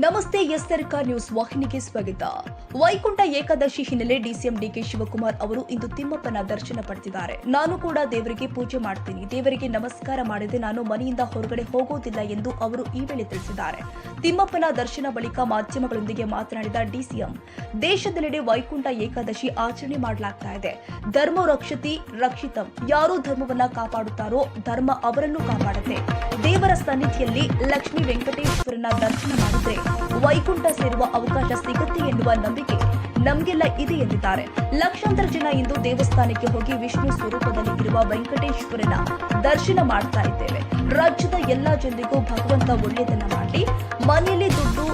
ನಮಸ್ತೆ S news ವಾಹಿನಿಗೆ ಸ್ವಾಗತ. ವೈಕುಂಠ ಏಕಾದಶಿ ಹಿನ್ನೆಲೆ ಡಿಸಿಎಂ ಡಿಕೆ ಶಿವಕುಮಾರ್ ಅವರು ಇಂದು ತಿಮ್ಮಪ್ಪನ ದರ್ಶನ ಪಡೆದಿದ್ದಾರೆ. ನಾನು ಕೂಡ ದೇವರಿಗೆ ಪೂಜೆ ಮಾಡ್ತೀನಿ. ದೇವರಿಗೆ ನಮಸ್ಕಾರ ಮಾಡದೆ. ನಾನು ಮನೆಯಿಂದ ಹೊರಗಡೆ ಹೋಗೋದಿಲ್ಲ ಎಂದು ಅವರು ಈ ವೇಳೆ ತಿಳಿಸಿದ್ದಾರೆ. ತಿಮ್ಮಪ್ಪನ ದರ್ಶನ ಬಳಿಕ ಮಾಧ್ಯಮಗಳೊಂದಿಗೆ ಮಾತನಾಡಿದ ಡಿಸಿಎಂ, ದೇಶದೆಲ್ಲೆಡೆ ವೈಕುಂಠ ಏಕಾದಶಿ ಆಚರಣೆ ಮಾಡಲಾಗ್ತಾ ಇದೆ. ಧರ್ಮ ರಕ್ಷತಿ, ರಕ್ಷಿತಂ, ಯಾರು ಧರ್ಮವನ್ನ ಕಾಪಾಡುತ್ತಾರೋ ಧರ್ಮ ಅವರನ್ನು ಕಾಪಾಡುತ್ತೆ. ದೇವರ ಸನ್ನಿಧಿಯಲ್ಲಿ ಲಕ್ಷ್ಮೀ ವೆಂಕಟೇಶ್ವರನ ದರ್ಶನ ಮಾಡಿದ್ರೆ ವೈಕುಂಠ ಸೇರುವ ಅವಕಾಶ ಸಿಗುತ್ತೆ ಎನ್ನುವ ನಂಬಿಕೆ ನಮಗೆಲ್ಲ ಇದೆ ಎಂದಿದ್ದಾರೆ. ಲಕ್ಷಾಂತರ ಜನ ಇಂದು ದೇವಸ್ಥಾನಕ್ಕೆ ಹೋಗಿ ವಿಷ್ಣು ಸ್ವರೂಪದಲ್ಲಿ ಇರುವ ವೆಂಕಟೇಶ್ವರನ ದರ್ಶನ ಮಾಡ್ತಾ ಇದ್ದೇವೆ. ರಾಜ್ಯದ ಎಲ್ಲಾ ಜನರಿಗೂ ಭಗವಂತ ಒಳ್ಳೆಯದನ್ನ ಮಾಡಲಿ. ಮನೆಯಲ್ಲಿ ದುಡ್ಡು,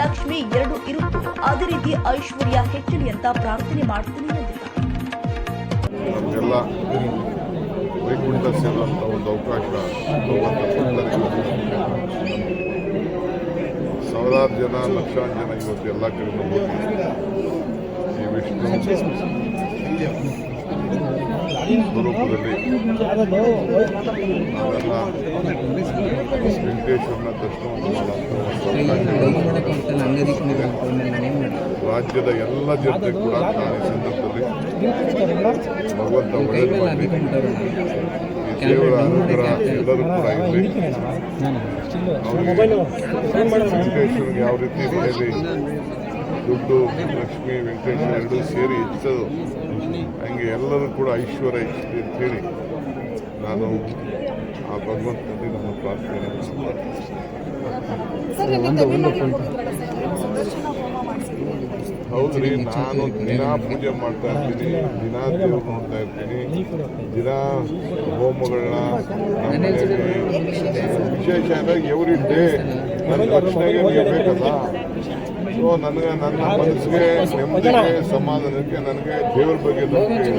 ಲಕ್ಷ್ಮಿ ಎರಡು ಇರುತ್ತು. ಅದೇ ರೀತಿ ಐಶ್ವರ್ಯ ಹೆಚ್ಚಲಿ ಅಂತ ಪ್ರಾರ್ಥನೆ ಮಾಡ್ತೀನಿ ಎಂದಿದ್ದಾರೆ ನಮಗೆಲ್ಲ ವೈಕುಂಠ ಸೇರುವಂಥ ಒಂದು ಅವಕಾಶ ಭಗವಂತ ಕೊಡ್ತಾರೆ ಸಾವಿರಾರು ಜನ, ಲಕ್ಷಾಂತರ ಜನ ಇವತ್ತು ಎಲ್ಲ ಕಡೆ ಹೋಗಿ ಈ ವಿಷ್ಣು ಸ್ವರೂಪದಲ್ಲಿ ವೆಂಕಟೇಶ್ವರನ ದರ್ಶನವನ್ನು ಮಾಡುವಂಥ ರಾಜ್ಯದ ಎಲ್ಲ ಜನತೆ ಕೂಡ ಈ ಸಂದರ್ಭದಲ್ಲಿ ಭಗವಂತ ಒಳ್ಳೆಯದು ದೇವರ ಅನುಗ್ರಹ ಎಲ್ಲರೂ ಕೂಡ ಇರಲಿ ವೆಂಕಟೇಶ್ವರಿಗೆ ಯಾವ ರೀತಿ ಮನೆಯಲ್ಲಿ ದುಡ್ಡು ಲಕ್ಷ್ಮಿ ವೆಂಕಟೇಶ್ವರ ಎರಡೂ ಸೇರಿ ಇತ್ತು ಹಂಗೆ ಎಲ್ಲರೂ ಕೂಡ ಐಶ್ವರ್ಯ ಹೆಚ್ಚಲಿ ಅಂತೇಳಿ ನಾನು ಆ ಭಗವಂತನಲ್ಲಿ ನಮ್ಮ ಪ್ರಾರ್ಥನೆ ಸರ್ ನಿನ್ನೆ ಹೌದ್ರಿ ನಾನು ದಿನ ಪೂಜೆ ಮಾಡ್ತಾ ಇರ್ತೀನಿ ದಿನ ದೇವ್ರು ನೋಡ್ತಾ ಇರ್ತೀನಿ ದಿನ ಹೋಮಗಳನ್ನ ವಿಶೇಷ ಅಂದರೆ ಎವ್ರಿ ಡೇ ನನ್ನ ರಕ್ಷಣೆಗೆ ನೀವು ಬೇಕಲ್ಲ ಸೊ ನನಗೆ ನನ್ನ ಮನಸ್ಸಿಗೆ ನೆಮ್ಮದಿಗೆ ಸಮಾಧಾನಕ್ಕೆ ನನಗೆ ದೇವ್ರ ಬಗ್ಗೆ ನಂಬಿಕೆ ಇದೆ.